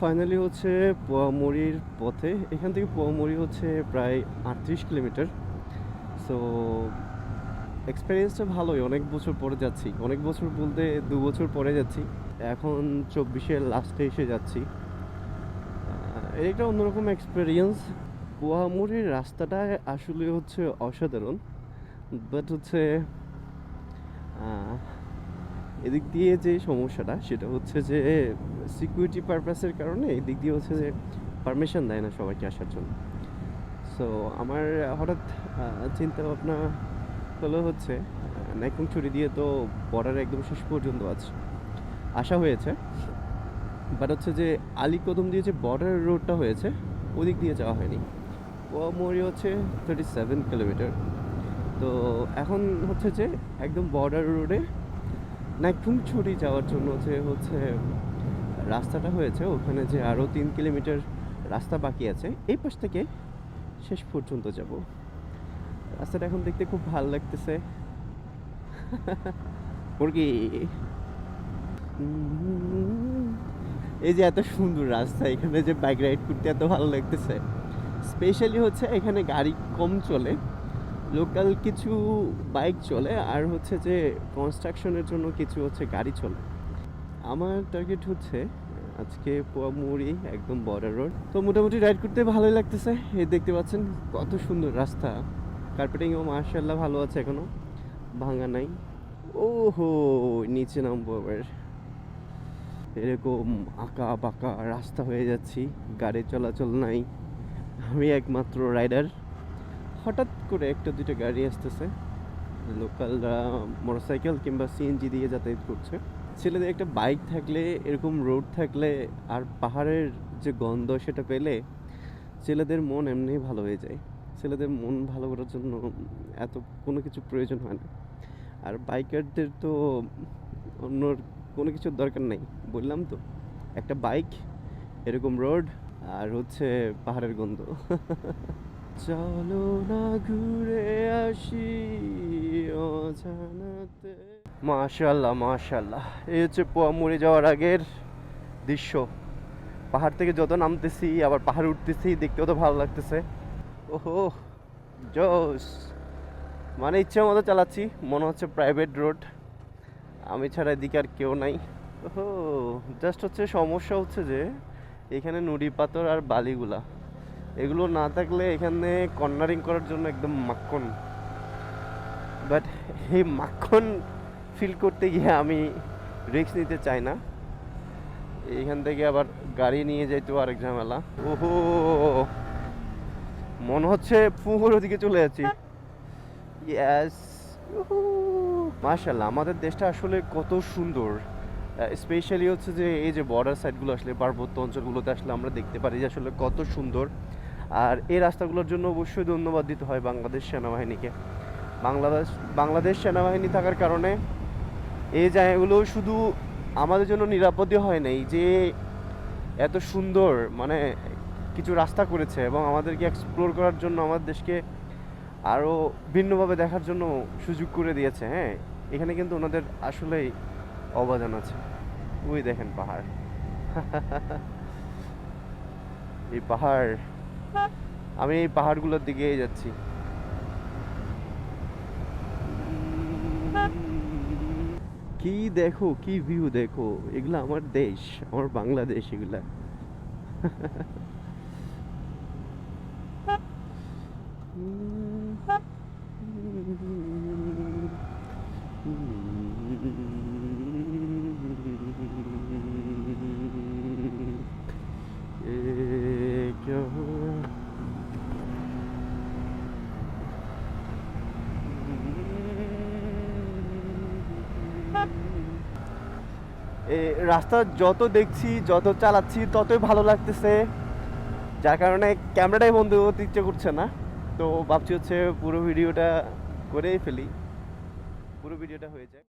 Finally হচ্ছে পোয়ামুড়ির পথে। এখান থেকে পোয়ামুড়ি হচ্ছে প্রায় আটত্রিশ কিলোমিটার। সো এক্সপিরিয়েন্সটা ভালোই। অনেক বছর পরে যাচ্ছি। অনেক বছর বলতে দু বছর পরে যাচ্ছি। এখন চব্বিশের লাস্টে এসে যাচ্ছি। এটা অন্যরকম এক্সপিরিয়েন্স পোয়ামুড়ির রাস্তাটা আসলে হচ্ছে অসাধারণ। বাট হচ্ছে এদিক দিয়ে যে সমস্যাটা, সেটা হচ্ছে যে সিকিউরিটি পারপাসের কারণে এদিক দিয়ে হচ্ছে যে পারমিশন দেয় না সবাইকে আসার জন্য। সো আমার, হঠাৎ চিন্তা ভাবনা হলো হচ্ছে নাইকুম ছুরি দিয়ে তো বর্ডার একদম শেষ পর্যন্ত আছে। আসা হয়েছে বাট হচ্ছে যে আলীকদম দিয়ে যে বর্ডার রোডটা হয়েছে, ওদিক দিয়ে যাওয়া হয়নি। ও মোড়ি হচ্ছে থার্টি সেভেন কিলোমিটার তো এখন হচ্ছে যে একদম বর্ডার রোডে নাইকুম ছুরি যাওয়ার জন্য যে হচ্ছে রাস্তাটা হয়েছে, ওখানে যে আরও তিন কিলোমিটার রাস্তা বাকি আছে, এই পাশ থেকে শেষ পর্যন্ত যাব। রাস্তাটা এখন দেখতে খুব ভালো লাগতেছে। মুরগি। এই যে এত সুন্দর রাস্তা, এখানে যে বাইক রাইড করতে এত ভালো লাগতেছে। স্পেশালি হচ্ছে এখানে গাড়ি কম চলে। লোকাল কিছু বাইক চলে, আর হচ্ছে যে কনস্ট্রাকশনের জন্য কিছু হচ্ছে গাড়ি চলে। আমার টার্গেট হচ্ছে আজকে পোয়ামুড়ি একদম বর্ডার রোড তো মোটামুটি রাইড করতে ভালোই লাগতেছে। এই দেখতে পাচ্ছেন কত সুন্দর রাস্তা। কার্পেটিংও মার্শাল্লাহ ভালো আছে এখনও ভাঙা নাই। ওহো, নিচে নামবো আবার এরকম আঁকা বাঁকা রাস্তা হয়ে যাচ্ছি। গাড়ি চলাচল নাই। আমি একমাত্র রাইডার হঠাৎ করে একটা দুটো গাড়ি আসতেছে। লোকালরা মোটরসাইকেল কিংবা সিএনজি দিয়ে যাতায়াত করছে। ছেলেদের একটা বাইক থাকলে, এরকম রোড থাকলে আর পাহাড়ের যে গন্ধ সেটা পেলে ছেলেদের মন এমনিই ভালো হয়ে যায়। ছেলেদের মন ভালো করার জন্য এত কোনো কিছু প্রয়োজন হয় না। আর বাইকারদের তো অন্য কোনো কিছুর দরকার নেই, বললাম তো। একটা বাইক, এরকম রোড আর হচ্ছে পাহাড়ের গন্ধ। চলো না ঘুরে আসি অজানাতে। মাশাল্লাহ মাশাল্লাহ এই হচ্ছে মরে যাওয়ার আগের দৃশ্য। পাহাড় থেকে যত নামতেছি, আবার পাহাড় উঠতেছি, দেখতে তো ভালো লাগতেছে। ওহো জোস মানে ইচ্ছে মতো চালাচ্ছি, মনে হচ্ছে প্রাইভেট রোড আমি ছাড়া এদিকে আর কেউ নাই। ওহো জাস্ট হচ্ছে সমস্যা হচ্ছে যে, এখানে নুড়ি পাথর আর বালিগুলা। এগুলো না থাকলে এখানে কর্নারিং করার জন্য একদম মাখন। বাট এই মাখন ফিল করতে গিয়ে আমি রিস্ক নিতে চাই না। এইখান থেকে আবার গাড়ি নিয়ে যাইতেও আরেক ঝামেলা। ওহো! মনে হচ্ছে পুকুর ওদিকে চলে যাচ্ছি। ইয়াস মাশাল্লাহ আমাদের দেশটা আসলে কত সুন্দর। স্পেশালি হচ্ছে যে এই যে বর্ডার সাইডগুলো আসলে পার্বত্য অঞ্চলগুলোতে আসলে আমরা দেখতে পারি যে আসলে কত সুন্দর। আর এই রাস্তাগুলোর জন্য অবশ্যই ধন্যবাদ দিতে হয় বাংলাদেশ সেনাবাহিনীকে। বাংলাদেশ বাংলাদেশ সেনাবাহিনী থাকার কারণে এই জায়গাগুলো শুধু আমাদের জন্য নিরাপদই হয় নাই, যে এত সুন্দর মানে কিছু রাস্তা করেছে এবং আমাদেরকে এক্সপ্লোর করার জন্য আমাদের দেশকে আরও ভিন্নভাবে দেখার জন্য সুযোগ করে দিয়েছে হ্যাঁ? এখানে কিন্তু ওনাদের আসলেই অবদান আছে। ওই দেখেন পাহাড়। এই পাহাড় আমি এই পাহাড়গুলোর দিকেই যাচ্ছি। কি দেখো, কি ভিউ দেখো? এগুলো আমার দেশ, আমার বাংলাদেশ এগুলা। রাস্তা যত দেখছি, যত চালাচ্ছি, ততই ভালো লাগতেছে। যার কারণে ক্যামেরাটাই বন্ধ করতে ইচ্ছে করছে না। তো ভাবছি হচ্ছে পুরো ভিডিওটা করেই ফেলি। পুরো ভিডিওটা হয়ে যায়